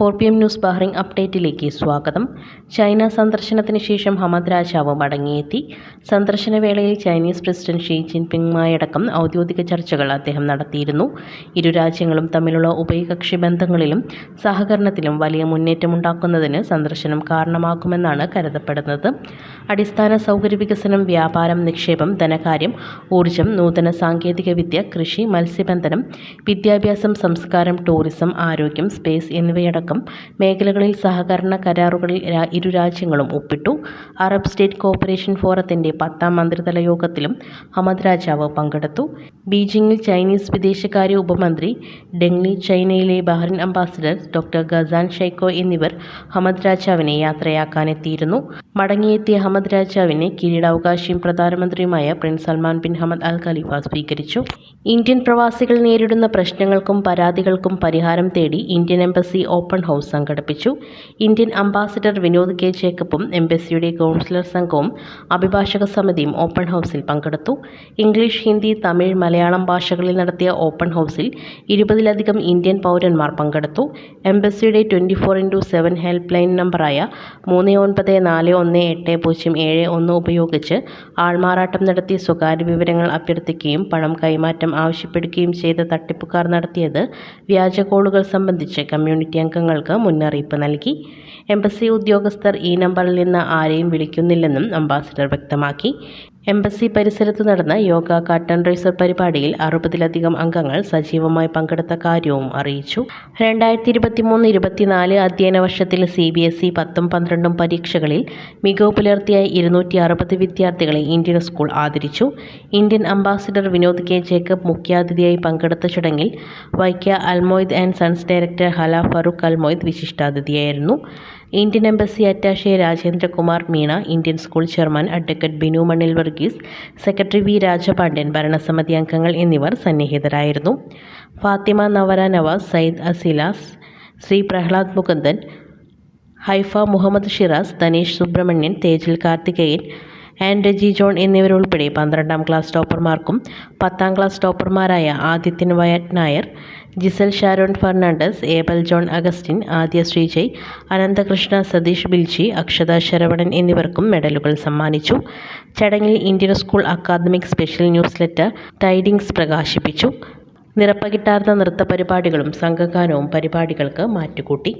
Four P M news Bahrain അപ്ഡേറ്റിലേക്ക് സ്വാഗതം. China സന്ദർശനത്തിന് ശേഷം ഹമദ് രാജാവ് മടങ്ങിയെത്തി. സന്ദർശന വേളയിൽ ചൈനീസ് പ്രസിഡന്റ് ഷീ ജിൻപിങ്ങുമായടക്കം ഔദ്യോഗിക ചർച്ചകൾ അദ്ദേഹം നടത്തിയിരുന്നു. ഇരു രാജ്യങ്ങളും തമ്മിലുള്ള ഉഭയകക്ഷി ബന്ധങ്ങളിലും സഹകരണത്തിലും വലിയ മുന്നേറ്റമുണ്ടാക്കുന്നതിന് സന്ദർശനം കാരണമാകുമെന്നാണ് കരുതപ്പെടുന്നത്. അടിസ്ഥാന സൗകര്യ വികസനം വ്യാപാരം നിക്ഷേപം ധനകാര്യം ഊർജം നൂതന സാങ്കേതികവിദ്യ കൃഷി മത്സ്യബന്ധനം വിദ്യാഭ്യാസം സംസ്കാരം ടൂറിസം ആരോഗ്യം സ്പേസ് എന്നിവയടക്കം മേഖലകളിൽ സഹകരണ കരാറുകളിൽ ഇരു രാജ്യങ്ങളും ഒപ്പിട്ടു. അറബ് സ്റ്റേറ്റ് കോപ്പറേഷൻ ഫോറത്തിന്റെ പത്താം മന്ത്രിതല യോഗത്തിലും ഹമദ് രാജാവ് പങ്കെടുത്തു. ബീജിംഗിൽ ചൈനീസ് വിദേശകാര്യ ഉപമന്ത്രി ഡെങ്ലി ചൈനയിലെ Bahrain ambassador doctor Ghassan Shaikho എന്നിവർ ഹമദ് രാജാവിനെ യാത്രയാക്കാനെത്തിയിരുന്നു. മടങ്ങിയെത്തിയ ഹമദ് രാജാവിനെ കിരീടാവകാശിയും പ്രധാനമന്ത്രിയുമായ prince Salman bin Hamad al Khalifa സ്വീകരിച്ചു. ഇന്ത്യൻ പ്രവാസികൾ നേരിടുന്ന പ്രശ്നങ്ങൾക്കും പരാതികൾക്കും പരിഹാരം തേടി ഇന്ത്യൻ എംബസി ഓപ്പൺ ഹൗസ് സംഘടിപ്പിച്ചു. Indian ambassador Vinod K. ജേക്കബും എംബസിയുടെ കൗൺസിലർ സംഘവും അഭിഭാഷക സമിതിയും ഓപ്പൺ ഹൗസിൽ പങ്കെടുത്തു. ഇംഗ്ലീഷ് ഹിന്ദി തമിഴ് മലയാളം ഭാഷകളിൽ നടത്തിയ ഓപ്പൺ ഹൗസിൽ ഇരുപതിലധികം ഇന്ത്യൻ പൗരന്മാർ പങ്കെടുത്തു. എംബസിയുടെ twenty four into seven help line നമ്പറായ മൂന്ന് ഒൻപത് നാല് ഒന്ന് എട്ട് പൂജ്യം ഏഴ് ഒന്ന് ഉപയോഗിച്ച് ആൾമാറാട്ടം നടത്തി സ്വകാര്യ വിവരങ്ങൾ അഭ്യർത്ഥിക്കുകയും പണം കൈമാറ്റം ആവശ്യപ്പെടുകയും ചെയ്ത തട്ടിപ്പുകാർ നടത്തിയത് വ്യാജ കോളുകൾ സംബന്ധിച്ച് കമ്മ്യൂണിറ്റി അംഗങ്ങൾക്ക് മുന്നറിയിപ്പ് നൽകി. എംബസി ഉദ്യോഗസ്ഥർ ഈ നമ്പറിൽ നിന്ന് ആരെയും വിളിക്കുന്നില്ലെന്നും അംബാസിഡർ വ്യക്തമാക്കി. എംബസി പരിസരത്ത് നടന്ന യോഗ കാട്ടൺ റൈസർ പരിപാടിയിൽ അറുപതിലധികം അംഗങ്ങൾ സജീവമായി പങ്കെടുത്ത കാര്യവും അറിയിച്ചു. രണ്ടായിരത്തി ഇരുപത്തി മൂന്ന് ഇരുപത്തിനാല് അധ്യയന വർഷത്തിൽ സി ബി എസ് ഇ പത്തും പന്ത്രണ്ടും പരീക്ഷകളിൽ മികവ് പുലർത്തിയ ഇരുന്നൂറ്റി അറുപത് വിദ്യാർത്ഥികളെ ഇന്ത്യൻ സ്കൂൾ ആദരിച്ചു. Indian ambassador Vinod K Jacob മുഖ്യാതിഥിയായി പങ്കെടുത്ത ചടങ്ങിൽ വൈക്യ Almoayyed and sons director Hala Farooq Almoayyed വിശിഷ്ടാതിഥിയായിരുന്നു. Indian embassy attache Rajendrakumar Meena Indian school chairman advocate Binu Mannil Varghese secretary V Rajapandian ഭരണസമിതി അംഗങ്ങൾ എന്നിവർ സന്നിഹിതരായിരുന്നു. ഫാത്തിമ നവര നവാസ് സയ്യിദ് അസിലാസ് ശ്രീ പ്രഹ്ലാദ് മുകുന്ദൻ ഹൈഫ മുഹമ്മദ് ഷിറാസ് ധനീഷ് സുബ്രഹ്മണ്യൻ തേജിൽ കാർത്തികേയൻ ആൻഡ് ജി ജോൺ എന്നിവരുൾപ്പെടെ പന്ത്രണ്ടാം ക്ലാസ് ടോപ്പർമാർക്കും പത്താം ക്ലാസ് ടോപ്പർമാരായ ആദിത്യൻ വയറ്റ് നായർ ജിസൽ ഷാരോൺ ഫെർണാണ്ടസ് ഏബൽ ജോൺ അഗസ്റ്റിൻ ആദ്യ ശ്രീജയ് അനന്തകൃഷ്ണ സതീഷ് ബിൽജി അക്ഷത ശരവണൻ എന്നിവർക്കും മെഡലുകൾ സമ്മാനിച്ചു. ചടങ്ങിൽ Indian school academic special news letter tidings പ്രകാശിപ്പിച്ചു. നിറപ്പകിട്ടാർന്ന നൃത്ത പരിപാടികളും സംഘഗാനവും പരിപാടികൾക്ക് മാറ്റുകൂട്ടി.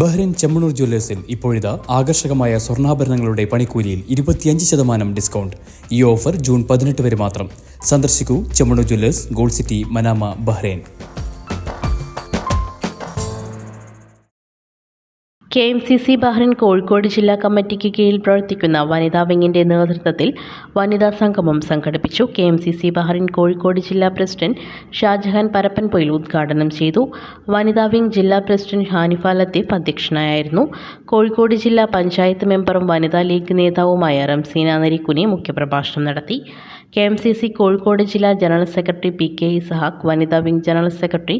ബഹ്റിൻ ചെമ്മണൂർ ജ്വല്ലേഴ്സിൽ ഇപ്പോഴിതാ ആകർഷകമായ സ്വർണാഭരണങ്ങളുടെ പണിക്കൂലിയിൽ ഇരുപത്തിയഞ്ച് ശതമാനം ഡിസ്കൗണ്ട്. ഈ ഓഫർ ജൂൺ പതിനെട്ട് വരെ മാത്രം. സന്ദർശിക്കൂ Chemmanur jewellers gold city Manama Bahrain. K M C C Bahrain Kozhikode ജില്ലാ കമ്മിറ്റിക്ക് കീഴിൽ പ്രവർത്തിക്കുന്ന വനിതാ വിങ്ങിന്റെ നേതൃത്വത്തിൽ വനിതാ സംഗമം സംഘടിപ്പിച്ചു. K M C C Bahrain Kozhikode ജില്ലാ പ്രസിഡന്റ് ഷാജഹാൻ പരപ്പൻപൊയിൽ ഉദ്ഘാടനം ചെയ്തു. വനിതാ വിങ് ജില്ലാ പ്രസിഡന്റ് ഹാനിഫ ലത്തീഫ് അധ്യക്ഷനായിരുന്നു. കോഴിക്കോട് ജില്ലാ പഞ്ചായത്ത് മെമ്പറും വനിതാ ലീഗ് നേതാവുമായ റംസീന നരിക്കുനി മുഖ്യപ്രഭാഷണം നടത്തി. K M C C Kozhikode ജില്ലാ general secretary P K Ishaq വനിതാ wing general secretary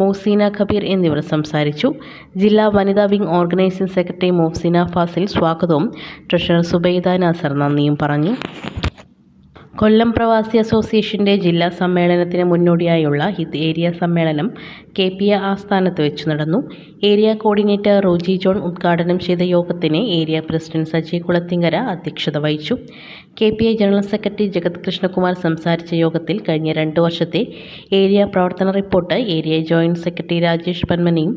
Mohsina Khabeer എന്നിവർ സംസാരിച്ചു. ജില്ലാ വനിതാ wing organising secretary Mohsina Fazil സ്വാഗതവും ട്രഷറർ സുബൈദ നാസർ നന്ദിയും പറഞ്ഞു. കൊല്ലം പ്രവാസി അസോസിയേഷന്റെ ജില്ലാ സമ്മേളനത്തിന് മുന്നോടിയായുള്ള ഹിത് ഏരിയ സമ്മേളനം കെ പി എ ആസ്ഥാനത്ത് വെച്ച് നടന്നു. ഏരിയ കോർഡിനേറ്റർ റോജി ജോൺ ഉദ്ഘാടനം ചെയ്ത യോഗത്തിന് ഏരിയ പ്രസിഡന്റ് സജി കുളത്തിങ്കര അധ്യക്ഷത വഹിച്ചു. K P I general secretary Jagat Krishnakumar സംസാരിച്ച യോഗത്തിൽ കഴിഞ്ഞ രണ്ടു വർഷത്തെ ഏരിയ പ്രവർത്തന report area joint secretary Rajesh പന്മനയും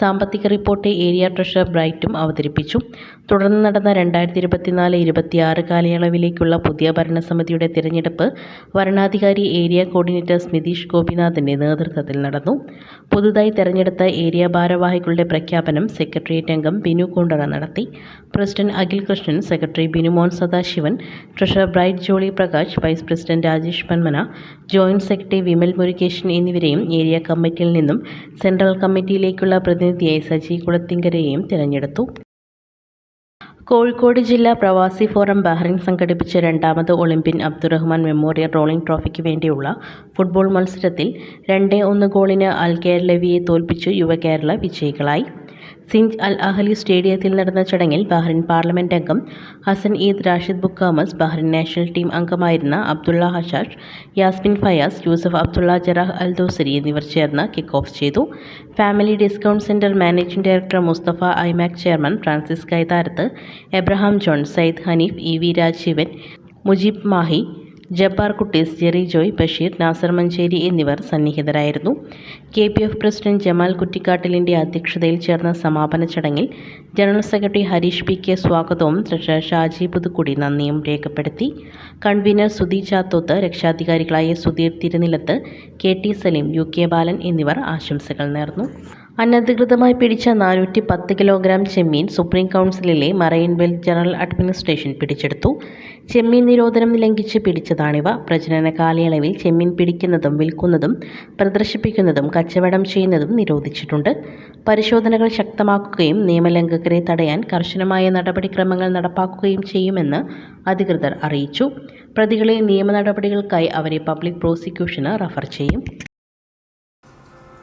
സാമ്പത്തിക റിപ്പോർട്ട് ഏരിയ ട്രഷറർ ബ്രൈറ്റും അവതരിപ്പിച്ചു. തുടർന്ന് നടന്ന രണ്ടായിരത്തി ഇരുപത്തിനാല് ഇരുപത്തിയാറ് കാലയളവിലേക്കുള്ള പുതിയ ഭരണസമിതിയുടെ തിരഞ്ഞെടുപ്പ് വരണാധികാരി ഏരിയ കോർഡിനേറ്റർ സ്മിതീഷ് ഗോപിനാഥിന്റെ നേതൃത്വത്തിൽ നടന്നു. പുതുതായി തെരഞ്ഞെടുത്ത ഏരിയ ഭാരവാഹികളുടെ പ്രഖ്യാപനം സെക്രട്ടേറിയറ്റ് അംഗം ബിനു കുണ്ടറ നടത്തി. President Akhil Krishnan secretary Binumon Sadasivan treasurer Bright Joly Prakash vice president Rajesh Panmana joint secretary Vimal Murukesan എന്നിവരെയും ഏരിയ കമ്മിറ്റിയിൽ നിന്നും സെൻട്രൽ കമ്മിറ്റിയിലേക്കുള്ള പ്രതിനിധിയായി സജി കുളത്തിങ്കരെയും തിരഞ്ഞെടുത്തു. കോഴിക്കോട് ജില്ലാ പ്രവാസി ഫോറം ബഹ്റിൻ സംഘടിപ്പിച്ച രണ്ടാമത് ഒളിമ്പ്യൻ അബ്ദുറഹ്മാൻ മെമ്മോറിയൽ റോളിംഗ് ട്രോഫിക്ക് വേണ്ടിയുള്ള ഫുട്ബോൾ മത്സരത്തിൽ രണ്ട് ഒന്ന് ഗോളിന് അൽ കേരളവിയെ തോൽപ്പിച്ചു യുവകേരള വിജയികളായി. സിഞ്ച് അൽ അഹലി സ്റ്റേഡിയത്തിൽ നടന്ന ചടങ്ങിൽ ബഹ്റിൻ പാർലമെന്റ് അംഗം Hassan Eid Rashid Bukamas Bahrain national team അംഗമായിരുന്ന Abdulla Hashash Yasmin Fayyaz Yusuf Abdulla Jarrah Al Dosari എന്നിവർ ചേർന്ന് കിക്ക് ഓഫ് ചെയ്തു. Family discount centre managing director Mustafa IMAC chairman Francis Kaitharath Abraham John Sayyid Hanif E V Rajeevan Mujeeb Mahe Jabbar Kutties Jerry Joy Basheer Nasar Manjeri എന്നിവർ സന്നിഹിതരായിരുന്നു. K P F president Jamal കുറ്റിക്കാട്ടിലിന്റെ അധ്യക്ഷതയിൽ ചേർന്ന സമാപന ചടങ്ങിൽ general secretary Harish P K സ്വാഗതവും treasurer Shaji Puthukkudi നന്ദിയും രേഖപ്പെടുത്തി. Convener Sudhi Chathoth രക്ഷാധികാരികളായ Sudheer Thirunilath K T Saleem U K Balan എന്നിവർ ആശംസകൾ നേർന്നു. അനധികൃതമായി പിടിച്ച നാനൂറ്റി പത്ത് കിലോഗ്രാം ചെമ്മീൻ സുപ്രീം കൗൺസിലിലെ മറൈൻ വെൽത്ത് ജനറൽ അഡ്മിനിസ്ട്രേഷൻ പിടിച്ചെടുത്തു. ചെമ്മീൻ നിരോധനം ലംഘിച്ച് പിടിച്ചതാണിവ. പ്രജനന കാലയളവിൽ ചെമ്മീൻ പിടിക്കുന്നതും വിൽക്കുന്നതും പ്രദർശിപ്പിക്കുന്നതും കച്ചവടം ചെയ്യുന്നതും നിരോധിച്ചിട്ടുണ്ട്. പരിശോധനകൾ ശക്തമാക്കുകയും നിയമലംഘകരെ തടയാൻ കർശനമായ നടപടിക്രമങ്ങൾ നടപ്പാക്കുകയും ചെയ്യുമെന്ന് അധികൃതർ അറിയിച്ചു. പ്രതികളെ നിയമ നടപടികൾക്കായി അവരെ പബ്ലിക് പ്രോസിക്യൂഷന് റഫർ ചെയ്യും.